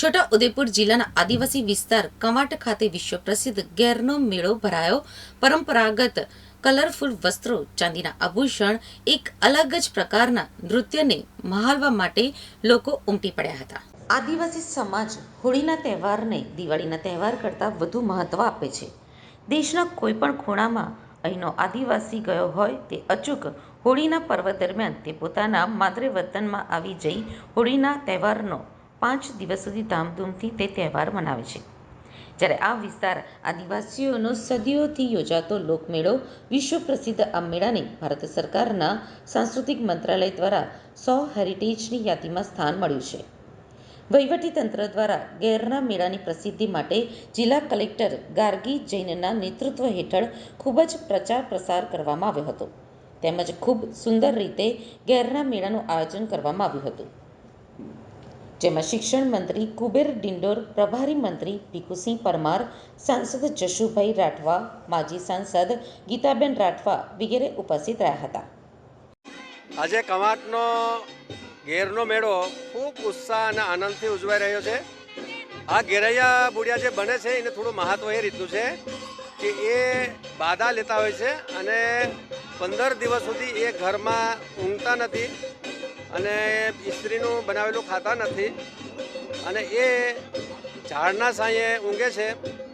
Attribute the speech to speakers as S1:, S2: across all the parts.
S1: છોટા ઉદેપુર જિલ્લાના આદિવાસી વિસ્તાર કવાંટ ખાતે વિશ્વ પ્રસિદ્ધ ગેરનો મેળો ભરાયો. પરંપરાગત કલરફુલ વસ્ત્રો, ચાંદીના આભૂષણ, એક અલગ જ પ્રકારના નૃત્યને મહાલવા માટે લોકો ઉમટી પડ્યા હતા. આદિવાસી સમાજ હોળીના તહેવારને દિવાળીના તહેવાર કરતાં વધુ મહત્વ આપે છે. દેશના કોઈપણ ખૂણામાં અહીંનો આદિવાસી ગયો હોય તે અચૂક હોળીના પર્વ દરમિયાન તે પોતાના માદરે વતનમાં આવી જઈ હોળીના તહેવારનો પાંચ દિવસ સુધી ધામધૂમથી તે તહેવાર મનાવે છે. જ્યારે આ વિસ્તાર આદિવાસીઓનો સદીઓથી યોજાતો લોકમેળો વિશ્વ પ્રસિદ્ધ આ મેળાને ભારત સરકારના સાંસ્કૃતિક મંત્રાલય દ્વારા સો હેરિટેજની યાદીમાં સ્થાન મળ્યું છે. વહીવટી તંત્ર દ્વારા ગેરના મેળાની પ્રસિદ્ધિ માટે જિલ્લા કલેક્ટર ગાર્ગી જૈનના નેતૃત્વ હેઠળ ખૂબ જ પ્રચાર પ્રસાર કરવામાં આવ્યો હતો. તેમજ ખૂબ સુંદર રીતે ગેરના મેળાનું આયોજન કરવામાં આવ્યું હતું. જેમાં શિક્ષણ મંત્રી કુબેર ડિંડોર, પ્રભારી મંત્રી ભીખુસિંહ પરમાર, સાંસદ જશુભાઈ રાઠવા, માજી સાંસદ ગીતાબેન રાઠવા વગેરે ઉપસ્થિત રહ્યા હતા.
S2: આજે કમાટનો ઘેરનો મેળો ખૂબ ઉત્સાહ અને આનંદથી ઉજવાઈ રહ્યો છે. આ ઘેરૈયા બુડિયા જે બને છે, એને થોડું મહત્વ એ રીતનું છે કે એ બાધા લેતા હોય છે અને પંદર દિવસ સુધી એ ઘરમાં ઊંઘતા નથી. અને ઇસ્ત્રીનું બનાવેલું ખાતા નથી. અને એ ઝાડના સાંયે ઊંઘે છે,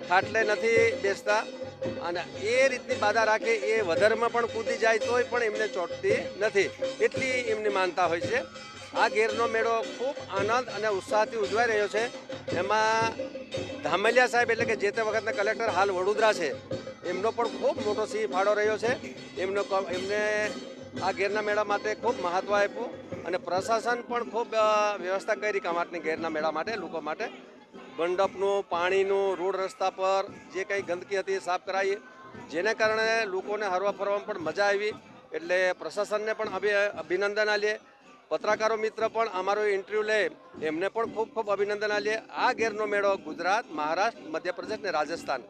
S2: ખાટલે નથી બેસતા. અને એ રીતની બાધા રાખે, એ વધારમાં પણ કૂદી જાય તોય પણ એમને ચોંટતી નથી. એટલી એમની માનતા હોય છે. આ ગેરનો મેળો ખૂબ આનંદ અને ઉત્સાહથી ઉજવાઈ રહ્યો છે. એમાં ધામલિયા સાહેબ એટલે કે જે તે વખતના કલેક્ટર હાલ વડોદરા છે, એમનો પણ ખૂબ મોટો સિંહ ફાળો રહ્યો છે. એમનો એમને આ ગેરના મેળા માટે ખૂબ મહત્ત્વ આપ્યું. અને પ્રશાસન પણ ખૂબ વ્યવસ્થા કરી કમાટની ગેરના મેળા માટે, લોકો માટે. મંડપનું, પાણીનું, રોડ રસ્તા પર જે કંઈ ગંદકી હતી એ સાફ કરાવી જેને કારણે લોકોને હરવા ફરવામાં પણ મજા આવી. એટલે પ્રશાસનને પણ અભિ- અભિનંદન આલીએ. પત્રકારો મિત્ર પણ અમારો ઇન્ટરવ્યૂ લે, એમને પણ ખૂબ ખૂબ અભિનંદન આલીએ. આ ગેરનો મેળો ગુજરાત, મહારાષ્ટ્ર, મધ્યપ્રદેશ ને રાજસ્થાન.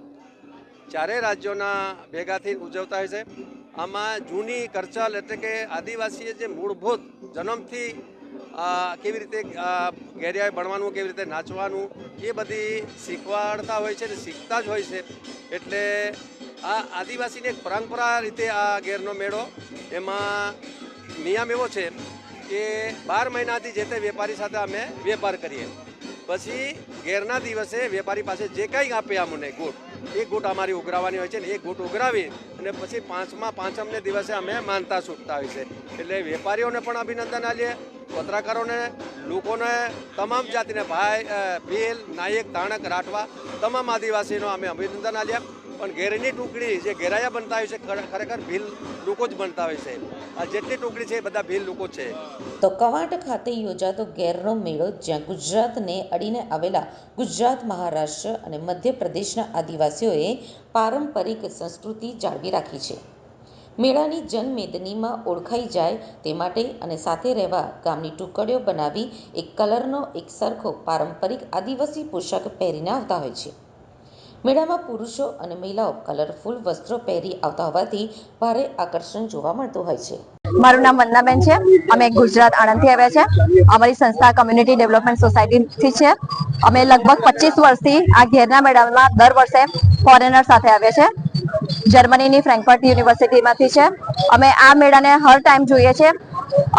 S2: ચારેય રાજ્યોના ભેગાથી ઉજવતા હોય છે. આમાં જૂની કરચલ એટલે કે આદિવાસીએ જે મૂળભૂત જન્મથી કેવી રીતે અ, ઘેરિયાએ ભણવાનું કેવી રીતે નાચવાનું એ બધી શીખવાડતા હોય છે ને શીખતા જ હોય છે. એટલે આ આદિવાસીની એક પરંપરા રીતે આ ઘેરનો મેળો એમાં નિયમ એવો છે કે બાર મહિનાથી જે તે વેપારી સાથે અમે વેપાર કરીએ. પછી ઘેરના દિવસે વેપારી પાસે જે કંઈ આપે અમને ગોટ, એ ગોટ અમારી ઉઘરાવવાની હોય છે ને એ ગોટ ઉઘરાવી અને પછી પાંચમા, પાંચમને દિવસે અમે માનતા છૂટતા હોય છે. એટલે વેપારીઓને પણ અભિનંદન આલીએ પત્રકારોને, લોકોને, તમામ જાતિને ભાઈ ભીલ, નાયક તાણક રાઠવા, તમામ આદિવાસીનો અમે અભિનંદન આલ્યા પણ ઘેરની ટુકડી જે ઘેરાયા બનતા હોય છે ખરેખર ભીલ લોકો જ બનતા હોય છે. આ જેટલી ટુકડી છે બધા ભીલ લોકો છે.
S1: તો કવાંટ ખાતે યોજાતો ગેરનો મેળો જ્યાં ગુજરાતને અડીને આવેલા ગુજરાત મહારાષ્ટ્ર અને મધ્યપ્રદેશના આદિવાસીઓએ પારંપરિક સંસ્કૃતિ જાળવી રાખી છે. મેળાની જનમેદનીમાં ઓળખાઈ જાય તે માટે અને સાથે રહેવા ગામની ટુકડીઓ બનાવી એક કલરનો એક સરખો પારંપરિક આદિવાસી પોશાક પહેરીને આવતા હોય છે. મેળામાં પુરુષો અને મહિલાઓ કલરફુલ વસ્ત્રો પહેરી આવતા હોવાથી ભારે આકર્ષણ જોવા મળતું હોય છે.
S3: મારું નામ વંદનાબેન છે. અમે ગુજરાત આણંદથી આવ્યા છે. અમારી સંસ્થા કમ્યુનિટી ડેવલપમેન્ટ સોસાયટીથી છે. અમે લગભગ પચીસ વર્ષથી આ ઘેરના મેળામાં દર વર્ષે ફોરેનર સાથે આવ્યા છે. જર્મનીની ફ્રેન્કફર્ટ યુનિવર્સિટીમાંથી છે. અમે આ મેળાને હર ટાઈમ જોઈએ છે.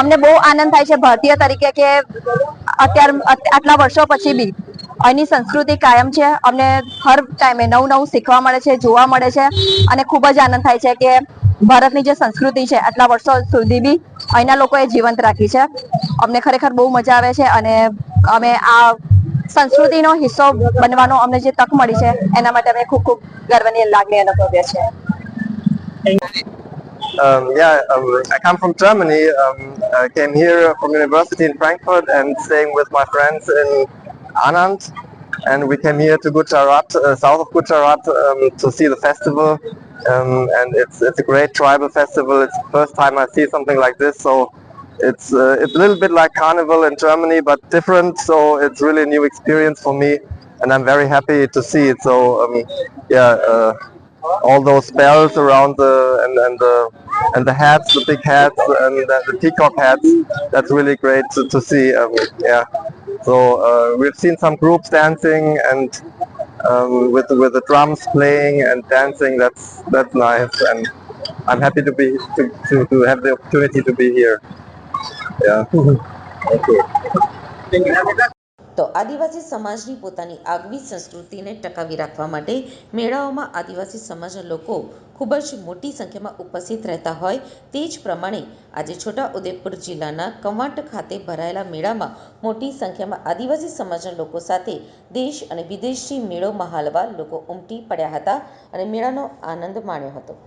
S3: અમને બહુ આનંદ થાય છે ભારતીય તરીકે કે અત્યાર આટલા વર્ષો પછી બી. અહીંની સંસ્કૃતિ કાયમ છે અમને હર ટાઈમે નવું નવું શીખવા મળે છે જોવા મળે છે અને ખૂબ જ આનંદ થાય છે કે ભારતની જે સંસ્કૃતિ છે આટલા વર્ષો સુધી બી અહીંના લોકોએ જીવંત રાખી છે અમને ખરેખર બહુ મજા આવે છે અને અમે આ સંસ્કૃતિનો હિસ્સો બનવાનો અમને જે તક મળી છે એના માટે અમે ખૂબ ખૂબ ગર્વની લાગણી અનુભવીએ છીએ
S4: Um, yeah, um, I come from Germany. Um, I came here from university in Frankfurt and staying with my friends in Anand. And we came here to Gujarat, uh, south of Gujarat, um, to see the festival. Um, and it's it's a great tribal festival. It's the first time I see something like this. So it's uh, it's a little bit like carnival in Germany, but different. So it's really a new experience for me, and I'm very happy to see it. So um, yeah. Uh, all those bells around the and, and the and the hats, the big hats and the, the peacock hats. That's really great to, to see. Um, yeah. So uh, we've seen some groups dancing and um, with with the drums playing and dancing. That's that's nice, and I'm happy to be to, to, to have the opportunity to be here. Yeah. Thank you.
S1: તો આદિવાસી સમાજની પોતાની આગવી સંસ્કૃતિને ટકાવી રાખવા માટે મેળાઓમાં આદિવાસી સમાજના લોકો ખૂબ જ મોટી સંખ્યામાં ઉપસ્થિત રહેતા હોય તે જ પ્રમાણે આજે છોટા ઉદેપુર જિલ્લાના કવાંટ ખાતે ભરાયેલા મેળામાં મોટી સંખ્યામાં આદિવાસી સમાજના લોકો સાથે દેશ અને વિદેશથી મેળો મહાલવા લોકો ઉમટી પડ્યા હતા અને મેળાનો આનંદ માણ્યો હતો.